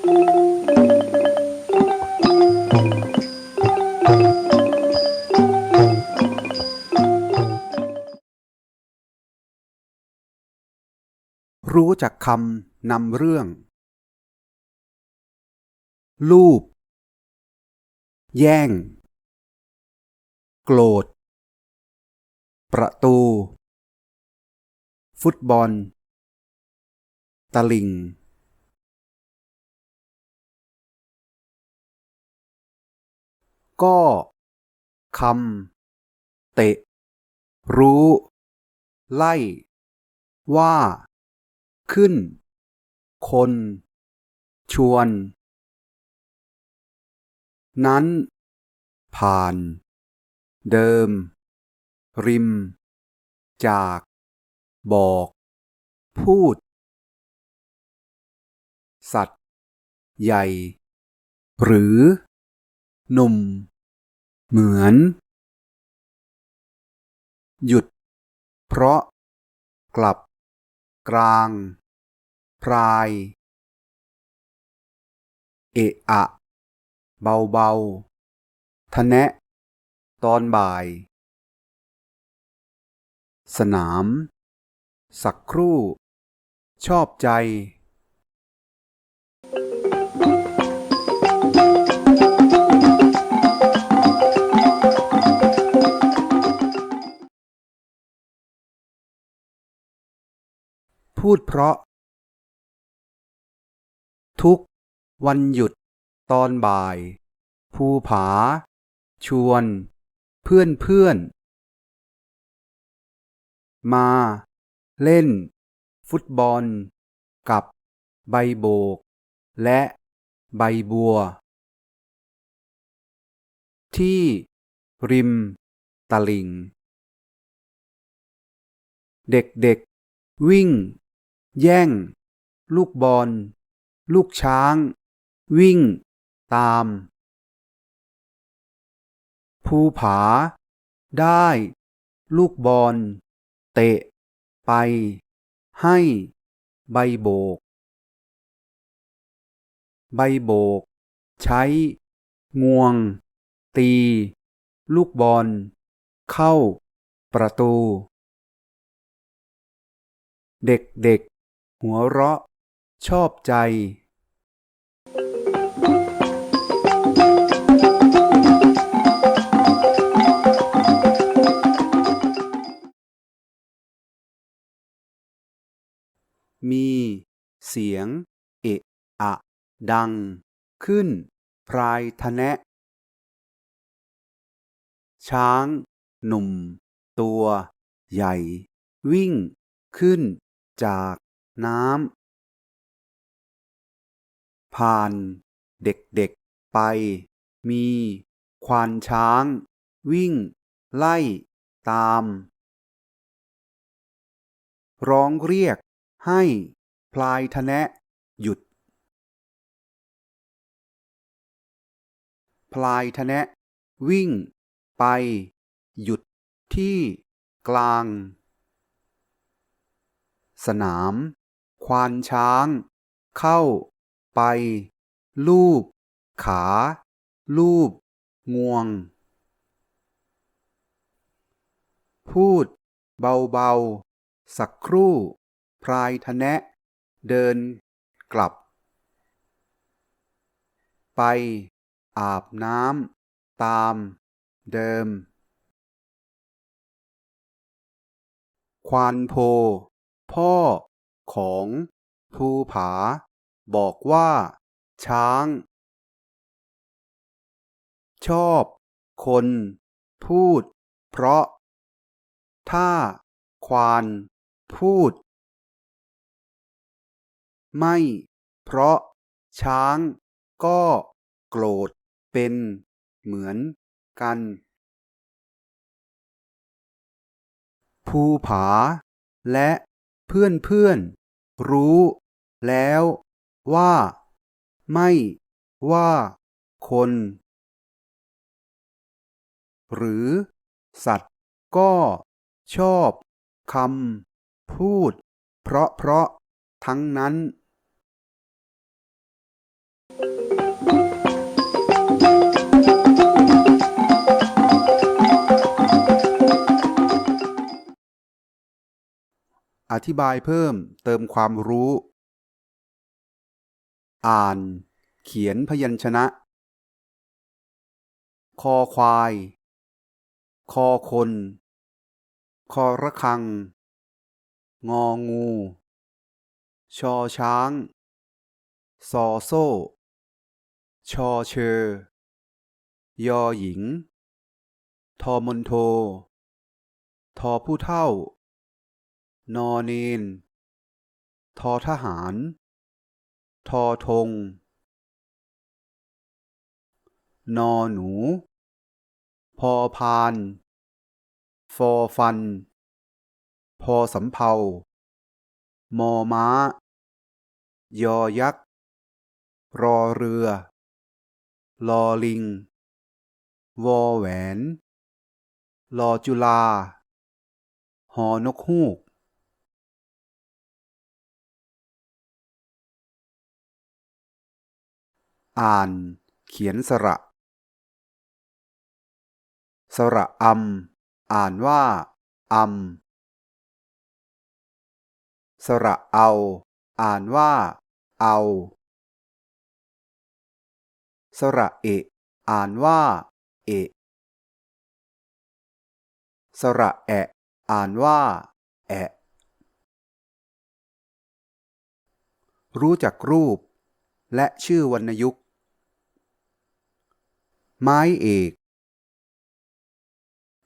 รู้จักคำนำเรื่อง รูป แย่ง โกรธ ประตู ฟุตบอล ตะลิง ก็คำเตะ รู้ ไล่ ว่า ขึ้น คน ชวน นั้น ผ่าน เดิม ริม จาก บอก พูด สัตว์ ใหญ่ หรือ หนุ่ม เหมือน หยุด เพราะ กลับ กลาง พราย เอะอะ เบาเบาทะแนะ ตอนบ่าย สนาม สักครู่ ชอบใจ พูดเพราะ ทุกวันหยุด ตอนบ่าย ภูผา ชวน เพื่อนเพื่อน มา เล่น ฟุตบอล กับ ใบโบก และใบบัว ที่ ริมตลิ่งเด็กๆ วิ่ง แย่ง ลูกบอล ลูกช้าง วิ่ง ตาม ภูผา ได้ ลูกบอล เตะ ไป ให้ ใบโบก ใบโบก ใช้ งวง ตี ลูกบอล เข้า ประตู เด็กๆ หัวเราะ ชอบใจ มีเสียง เอะอะ ดัง ขึ้น พรายทะแนะ ช้าง หนุ่ม ตัว ใหญ่ วิ่ง ขึ้นจาก น้ำผ่านเด็กๆไป มีควานช้าง วิ่ง ไล่ ตาม ร้องเรียกให้พลายทะแนะหยุด พลายทะแนะ วิ่ง ไป หยุดที่ กลาง สนาม ควานช้าง เข้า ไป ลูบ ขา ลูบ งวง พูด เบาๆ สักครู่พลายทะแนะ เดิน กลับ ไป อาบน้ำ ตาม เดิม ควานโพ พ่อ ของภูผา บอกว่า ช้าง ชอบ คน พูด เพราะ ถ้า ควาน พูด ไม่ เพราะ ช้าง ก็โกรธเป็นเหมือนกัน ภูผา และเพื่อนเพื่อน รู้แล้วว่าไม่ว่าคน หรือสัตว์ก็ชอบคำพูด เพราะเพราะทั้งนั้น อธิบายเพิ่มเติมความรู้ อ่าน เขียนพยัญชนะ คอควาย คอคน คอระคัง งองู ชอช้าง ซอโซ่ ชอเชอยอหญิง ทอมนโท ทอผู้เท่า นอเนนทอทหาร ทอธงนอหนู พอพาน ฟอฟัน พอสำเภามอม้า ยอยักษ์ รอเรือ ลอลิง วอแหวน ลอจุลา หอนกฮูก อ่าน เขียนสระ สระอำอ่านว่าอำสระเอา อ่านว่า เอา สระเอะอ่านว่า เอะ สระแอะอ่านว่า แอะ รู้จักรูป และชื่อวรรณยุกต์ ไม้เอก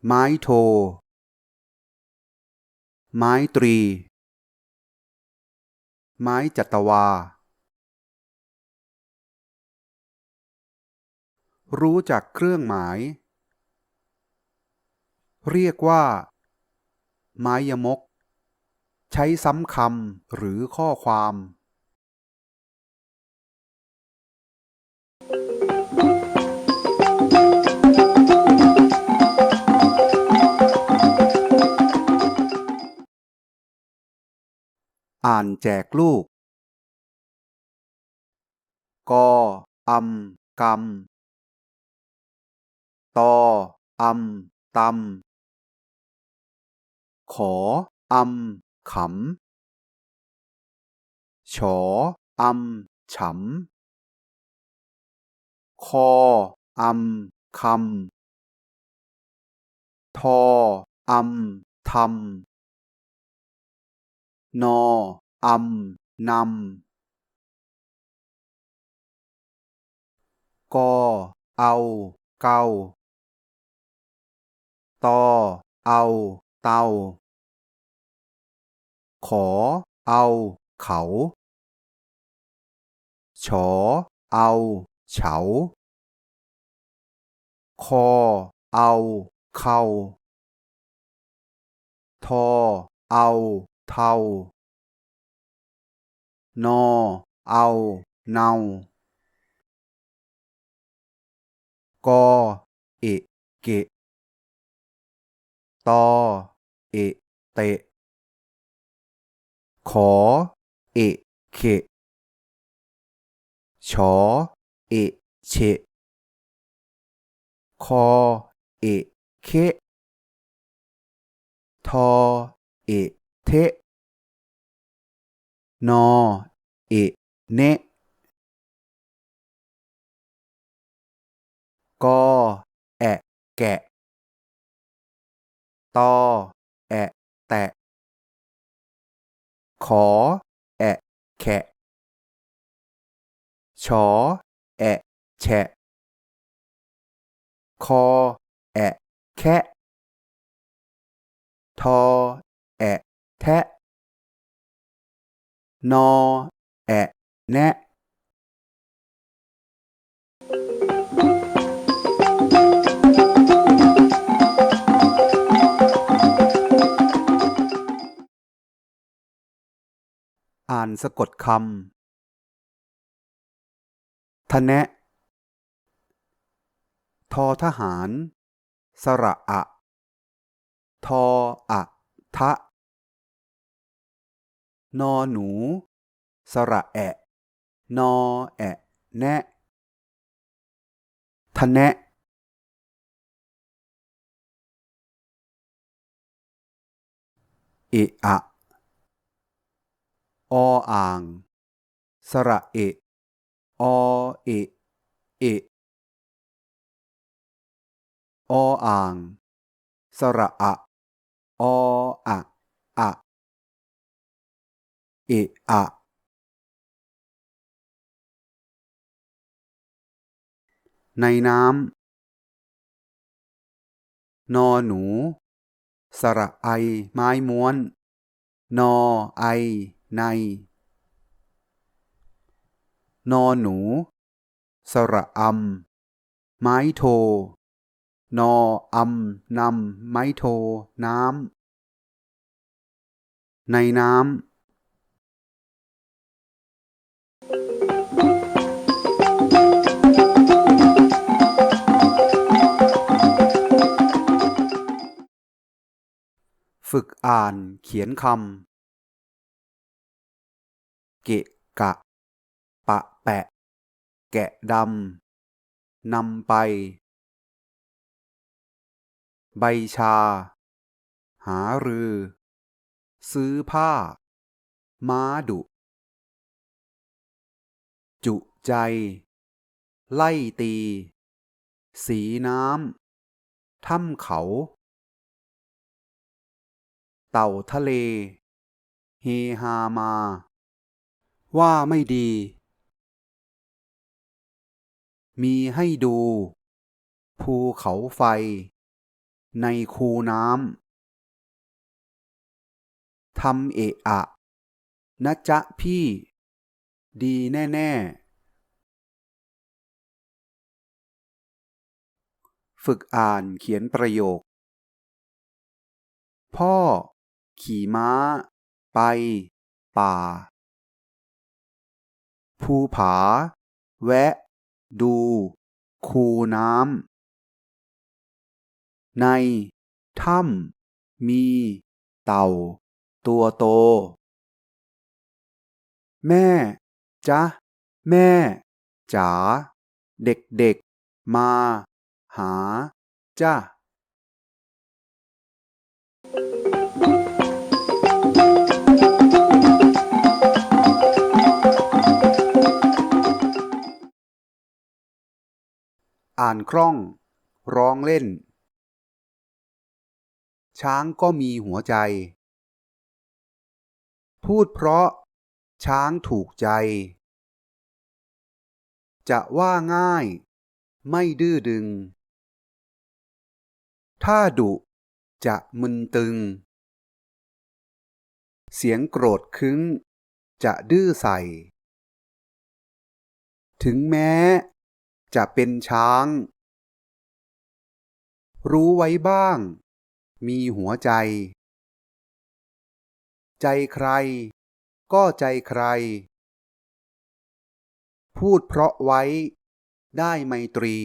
ไม้โท ไม้ตรี ไม้จัตวา รู้จักเครื่องหมาย เรียกว่า ไม้ยมก ใช้ซ้ำคำหรือข้อความ อ่านแจกลูก กออำกำตออำตำขออำขำฉออำฉำ คออำคำ ทออำทำ นออำนำกอเอาเกาตอเอาเตาขอเอาเขาฉอเอาเฉาคอเอาเข้าทอเอา เทานอเอาเนากอเอะเกะตอเอะเตะขอเอะเขะฉอเอะเฉะคอเอะเคะทอเอะเทะ นอเอะเนะกอแอะแกะตอแอะแตะขอแอะแขะฉอแอะแฉะคอแอะแคะทอแอะแทะ นอ แอะ แนะอ่านสะกดคำทะแนะ ทอทหาร สระอะ ทออะ ทะ นอหนู สระแอะ นอแอะแนะทะแนะเอะอะ ออ่าง สระเอะอเอะเอะออ่าง สระอะ ออะอะ เอะอะในน้ำ นอหนู สระไอ ไม้ม้วน นอไอ ใน นอหนู สระอำไม้โท นออำนำไม้โท น้ำ ในน้ำ ฝึกอ่านเขียนคำเกะกะ ปะแปะ แกะดำนำไป ใบชา หารือ ซื้อผ้า ม้าดุ จุใจ ไล่ตี สีน้ำถ้ำเขา เต่าทะเล เฮฮามา ว่าไม่ดี มีให้ดู ภูเขาไฟ ในคูน้ำทำเอะอะนะจ๊ะพี่ ดีแน่ ๆ ฝึกอ่านเขียนประโยค พ่อ ขี่ม้า ไป ป่า ภูผา แวะ ดู คูน้ำ ใน ถ้ำ มี เต่า ตัวโต แม่ จ๊ะ แม่ จ๋า เด็กๆ มา หา จ้ะ อ่านคล่อง ร้องเล่น ช้างก็มีหัวใจ พูดเพราะ ช้างถูกใจ จะว่าง่าย ไม่ดื้อดึง ถ้าดุจะมึนตึง เสียงโกรธคึ้ง จะดื้อใส่ ถึงแม้ จะเป็นช้าง รู้ไว้บ้าง มีหัวใจ ใจใคร ก็ใจใคร พูดเพราะไว้ ได้ไมตรี